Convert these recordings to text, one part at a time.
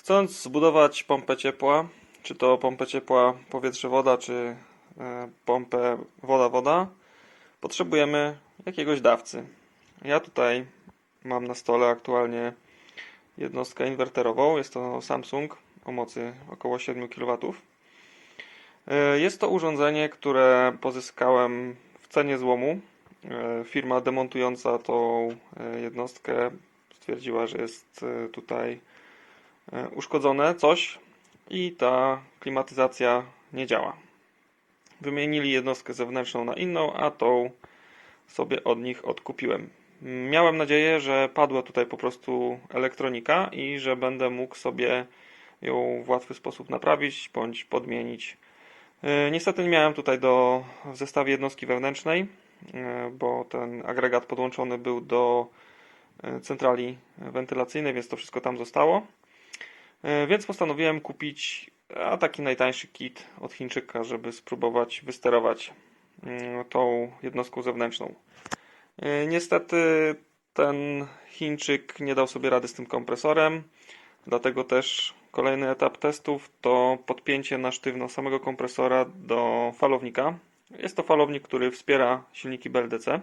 Chcąc zbudować pompę ciepła, czy to pompę ciepła powietrze-woda, czy e, pompę woda-woda, potrzebujemy jakiegoś dawcy. Ja tutaj mam na stole aktualnie jednostkę inwerterową. Jest to Samsung o mocy około 7 kW. E, Jest to urządzenie, które pozyskałem w cenie złomu. E, Firma demontująca tą jednostkę stwierdziła, że jest tutaj uszkodzone coś i ta klimatyzacja nie działa. Wymienili jednostkę zewnętrzną na inną, a tą sobie od nich odkupiłem. Miałem nadzieję, że padła tutaj po prostu elektronika i że będę mógł sobie ją w łatwy sposób naprawić bądź podmienić. E, Niestety nie miałem tutaj do w zestawie jednostki wewnętrznej, e, bo ten agregat podłączony był do e, centrali wentylacyjnej, więc to wszystko tam zostało. E, Więc postanowiłem kupić a taki najtańszy kit od Chińczyka, żeby spróbować wysterować mm, tą jednostką zewnętrzną. E, Niestety ten Chińczyk nie dał sobie rady z tym kompresorem, dlatego też kolejny etap testów to podpięcie na sztywno samego kompresora do falownika. Jest to falownik, który wspiera silniki BLDC.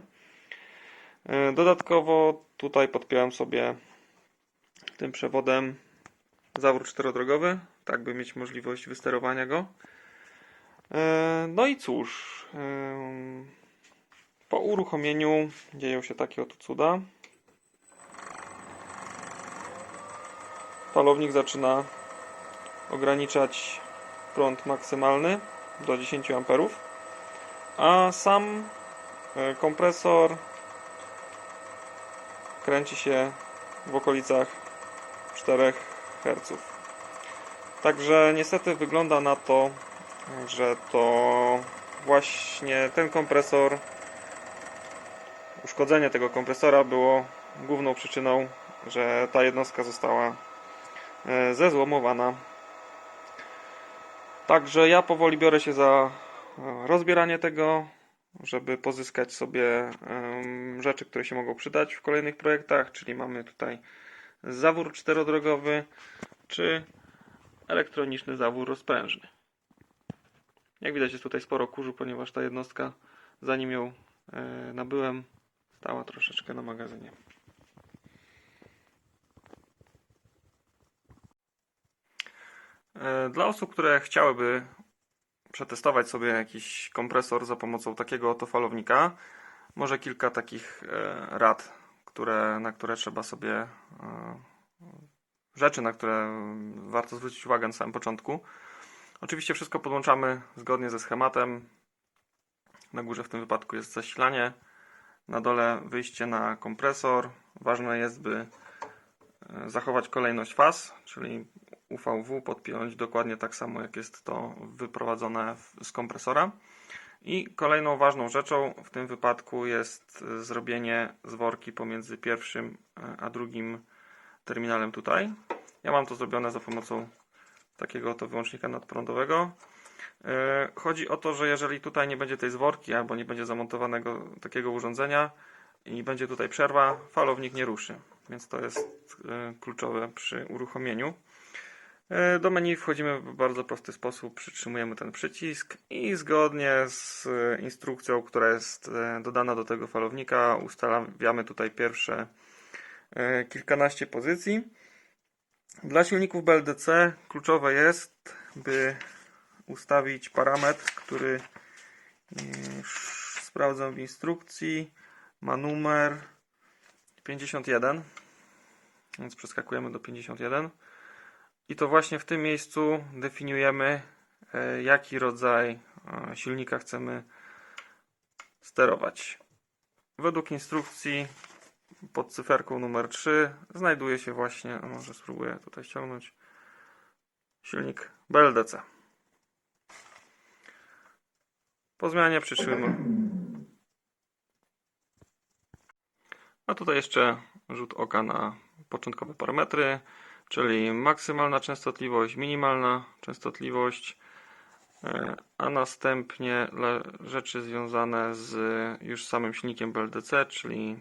E, Dodatkowo tutaj podpiąłem sobie tym przewodem zawór czterodrogowy, tak by mieć możliwość wysterowania go. E, No i cóż, po uruchomieniu dzieją się takie oto cuda. Falownik zaczyna ograniczać prąd maksymalny do 10 A, a sam e, kompresor kręci się w okolicach 4 Hz. Także niestety wygląda na to, że to właśnie ten kompresor, uszkodzenie tego kompresora było główną przyczyną, że ta jednostka została e, zezłomowana. Także ja powoli biorę się za e, rozbieranie tego, żeby pozyskać sobie rzeczy, które się mogą przydać w kolejnych projektach, czyli mamy tutaj zawór czterodrogowy, czy elektroniczny zawór rozprężny. Jak widać jest tutaj sporo kurzu, ponieważ ta jednostka, zanim ją e, nabyłem, stała troszeczkę na magazynie. E, Dla osób, które chciałyby przetestować sobie jakiś kompresor za pomocą takiego oto falownika, może kilka takich e, rad, które, na które trzeba sobie rzeczy, na które warto zwrócić uwagę na samym początku. Oczywiście wszystko podłączamy zgodnie ze schematem. Na górze w tym wypadku jest zasilanie, na dole wyjście na kompresor. Ważne jest, by e, zachować kolejność faz, czyli UVW podpiąć dokładnie tak samo, jak jest to wyprowadzone z kompresora. I kolejną ważną rzeczą w tym wypadku jest e, zrobienie zworki pomiędzy pierwszym e, a drugim terminalem tutaj. Ja mam to zrobione za pomocą takiego oto wyłącznika nadprądowego. E, Chodzi o to, że jeżeli tutaj nie będzie tej zworki albo nie będzie zamontowanego takiego urządzenia i będzie tutaj przerwa, falownik nie ruszy. Więc to jest kluczowe przy uruchomieniu. E, Do menu wchodzimy w bardzo prosty sposób, przytrzymujemy ten przycisk i zgodnie z e, instrukcją, która jest e, dodana do tego falownika, ustawiamy tutaj pierwsze kilkanaście pozycji. Dla silników BLDC kluczowe jest, by ustawić parametr, który sprawdzam w instrukcji, ma numer 51, więc przeskakujemy do 51. I to właśnie w tym miejscu definiujemy, e, jaki rodzaj e, silnika chcemy sterować. Według instrukcji pod cyferką numer 3 znajduje się właśnie, może spróbuję tutaj ściągnąć, silnik BLDC. Po zmianie przytrzymamy. A tutaj jeszcze rzut oka na początkowe parametry, czyli maksymalna częstotliwość, minimalna częstotliwość, e, a następnie rzeczy związane z już samym silnikiem BLDC, czyli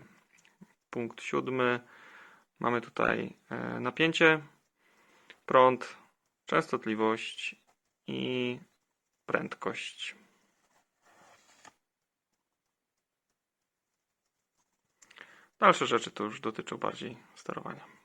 punkt siódmy. Mamy tutaj e, napięcie prąd, częstotliwość i prędkość. Dalsze rzeczy to już dotyczą bardziej sterowania.